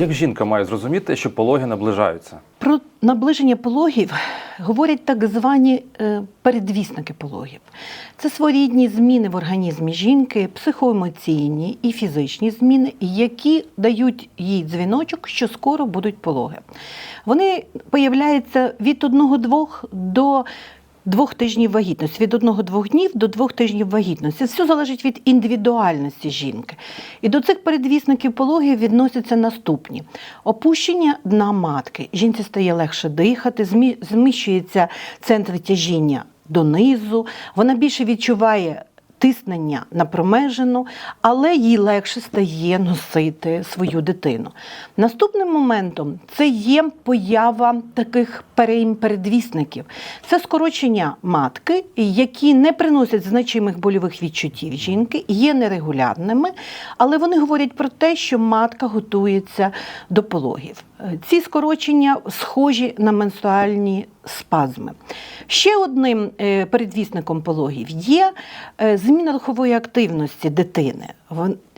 Як жінка має зрозуміти, що пологи наближаються? Про наближення пологів говорять так звані е, передвісники пологів. Це своєрідні зміни в організмі жінки, психоемоційні і фізичні зміни, які дають їй дзвіночок, що скоро будуть пологи. Вони появляються від 1-2 до двох тижнів вагітності, від одного-двох днів до двох тижнів вагітності. Все залежить від індивідуальності жінки. І до цих передвісників пологів відносяться наступні: опущення дна матки. Жінці стає легше дихати, змі- зміщується центр тяжіння донизу, вона більше відчуває. Тиснення на промежину, але їй легше стає носити свою дитину. Наступним моментом це є поява таких передвісників. Це скорочення матки, які не приносять значимих больових відчуттів жінки, є нерегулярними, але вони говорять про те, що матка готується до пологів. Ці скорочення схожі на менструальні спазми. Ще одним е, передвісником пологів є е, зміна рухової активності дитини.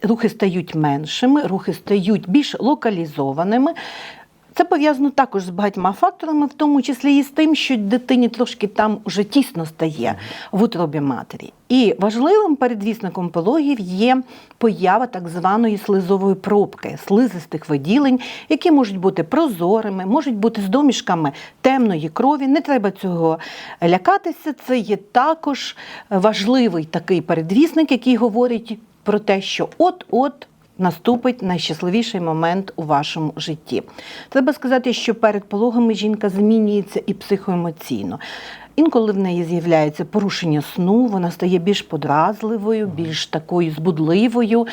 Рухи стають меншими, рухи стають більш локалізованими. Це пов'язано також з багатьма факторами, в тому числі і з тим, що дитині трошки там уже тісно стає в утробі матері. І важливим передвісником пологів є поява так званої слизової пробки, слизистих виділень, які можуть бути прозорими, можуть бути з домішками темної крові. Не треба цього лякатися. Це є також важливий такий передвісник, який говорить про те, що от-от наступить найщасливіший момент у вашому житті. Треба сказати, що перед пологами жінка змінюється і психоемоційно. Інколи в неї з'являється порушення сну, вона стає більш подразливою, більш такою збудливою.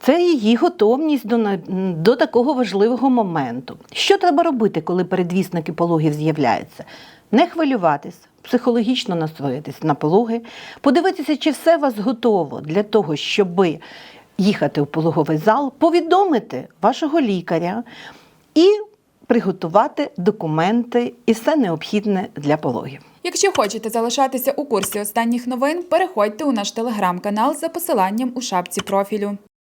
Це її готовність до, до такого важливого моменту. Що треба робити, коли передвісники пологів з'являються? Не хвилюватись, психологічно настроїтись на пологи, подивитися, чи все у вас готово для того, щоби їхати в пологовий зал, повідомити вашого лікаря і приготувати документи і все необхідне для пологів. Якщо хочете залишатися у курсі останніх новин, переходьте у наш телеграм-канал за посиланням у шапці профілю.